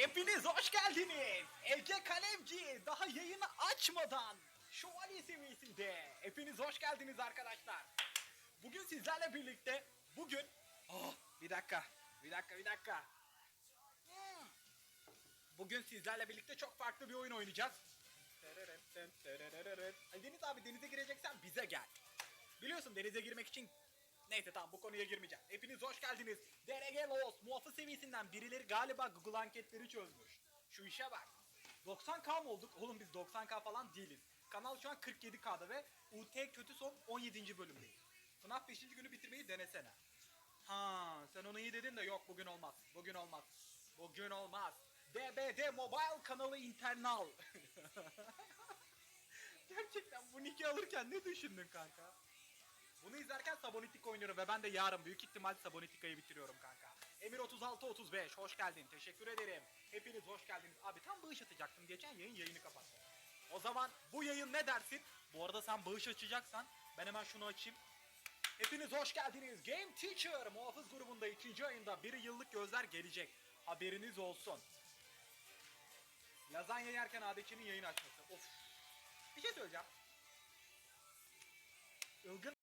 Hepiniz hoş geldiniz. Ege Kalemci daha yayını açmadan şövalye seviyesinde. Hepiniz hoş geldiniz arkadaşlar. Bugün sizlerle birlikte bugün oh, bir dakika bir dakika bir dakika. Bugün sizlerle birlikte çok farklı bir oyun oynayacağız. Ay Deniz abi denize gireceksen bize gel. Biliyorsun denize girmek için Neyse tamam bu konuya girmeyeceğim. Hepiniz hoş geldiniz. DRG Lost muhafız seviyesinden birileri galiba Google anketleri çözmüş. Şu işe bak. 90k mı olduk? Oğlum biz 90k falan değiliz. Kanal şu an 47k'da ve UT kötü son 17. bölümdeyiz. FNAF 5. günü bitirmeyi denesene. Ha, sen onu iyi dedin de yok bugün olmaz. Bugün olmaz. Bugün olmaz. DBD Mobile kanalı internal. Gerçekten bu nick'i alırken ne düşündün kanka? Bunu izlerken Sabonetik oynuyorum ve ben de yarın büyük ihtimal Sabonetika'yı bitiriyorum kanka. Emir 3635 hoş geldin. Teşekkür ederim. Hepiniz hoş geldiniz. Abi tam bağış atacaktım. Geçen yayın yayını kapattım. O zaman bu yayın ne dersin? Bu arada sen bağış açacaksan ben hemen şunu açayım. Hepiniz hoş geldiniz. Game Teacher muhafız grubunda ikinci ayında bir yıllık gözler gelecek. Haberiniz olsun. Lazanya yerken ADK'nin yayın açması. Of. Bir şey söyleyeceğim. Ilgın